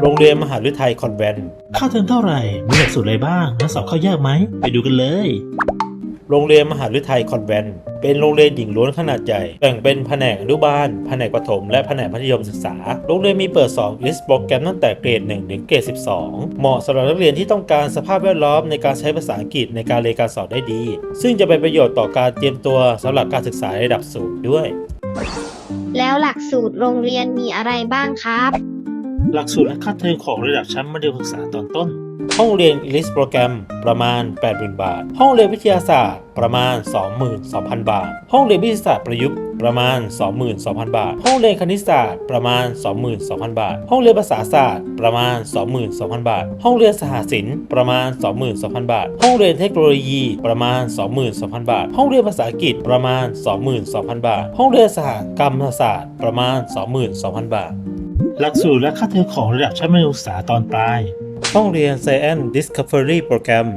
โรงเรียนมหาวิทยาลัยคอนแวนต์ค่าเทอมเท่าไหร่ มีหลักสูตรอะไรบ้างแล้วสอบเข้ายากไหม ไปดูกันเลย โรงเรียนมหาวิทยาลัยคอนแวนต์เป็นโรงเรียนหญิงล้วนขนาดใหญ่แบ่งเป็นแผนกอนุบาล แผนกประถม และแผนกมัธยมศึกษา โรงเรียนมีเปิดสอน ES โปรแกรมตั้งแต่เกรด 1 ถึงเกรด 12 เหมาะสำหรับนักเรียนที่ต้องการสภาพแวดล้อมในการใช้ภาษาอังกฤษในการเรียนการสอนได้ดี ซึ่งจะเป็นประโยชน์ต่อการเตรียมตัวสำหรับการศึกษาระดับสูงด้วย แล้วหลักสูตรโรงเรียนมีอะไรบ้างครับ หลักสูตรและค่าเทอมของระดับชั้นมัธยมศึกษาตอนต้น ห้องเรียน ELIS โปรแกรมประมาณ 80,000 บาท ห้องเรียนวิทยาศาสตร์ประมาณ 22,000 บาท ห้องเรียนวิทยาศาสตร์ประยุกต์ประมาณ 22,000 บาท ห้องเรียนคณิตศาสตร์ประมาณ 22,000 บาท ห้องเรียนภาษาศาสตร์ประมาณ 22,000 บาท ห้องเรียนสหศิลป์ประมาณ 22,000 บาท ห้องเรียนเทคโนโลยีประมาณ 22,000 บาท ห้องเรียนภาษาอังกฤษประมาณ 22,000 บาท ห้องเรียนสหกรรมศาสตร์ประมาณ 22,000 บาท หลักสูตรและค่าเทอมของระดับชั้นมัธยมศึกษาตอนปลาย ห้องเรียน Science Discovery Program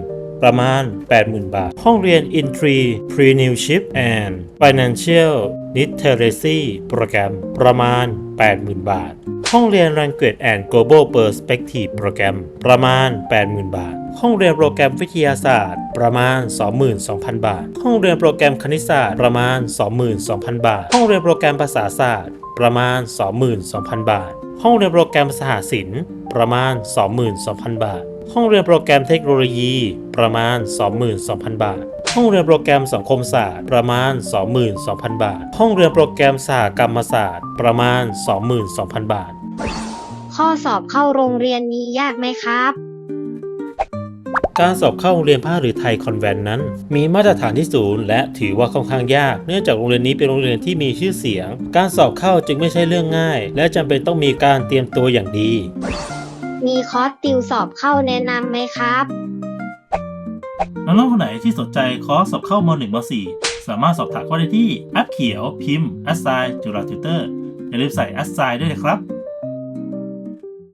ประมาณ 80,000 บาท ห้องเรียน Intri Preneurship and Financial Literacy Program ประมาณ 80,000 บาท ห้องเรียน Language and Global Perspective Program ประมาณ 80,000 บาท ห้องเรียนโปรแกรมวิทยาศาสตร์ ประมาณ 22,000 บาท ห้องเรียนโปรแกรมคณิตศาสตร์ประมาณ 22,000 บาท ห้องเรียนโปรแกรมภาษาศาสตร์ประมาณ 22,000 บาท ห้องเรียนโปรแกรมสหศิลป์ประมาณ 22,000 บาท ห้องเรียนโปรแกรมเทคโนโลยี ประมาณ 22,000 บาท ห้องเรียนโปรแกรมสังคมศาสตร์ ประมาณ 22,000 บาท ห้องเรียนโปรแกรมสหกรรมศาสตร์ ประมาณ 22,000 บาท ข้อสอบเข้าโรงเรียนนี้ยากไหมครับ การสอบเข้าโรงเรียนภาคหรือไทยคอนแวนต์นั้น มีมาตรฐานที่สูงและถือว่าค่อนข้างยาก เนื่องจากโรงเรียนนี้เป็นโรงเรียนที่มีชื่อเสียง การสอบเข้าจึงไม่ใช่เรื่องง่าย และจำเป็นต้องมีการเตรียมตัวอย่างดี มีคอร์สติวสอบเข้าแนะนำไหมครับ น้องๆคนไหนที่สนใจคอร์สสอบเข้าม .1 ม .4 สามารถสอบถามเข้าได้ที่แอปเขียวพิมพ์ a s s i g n จุฬาติวเตอร์อย่าลืมใส่ a s s i g n ด้วยนะครับ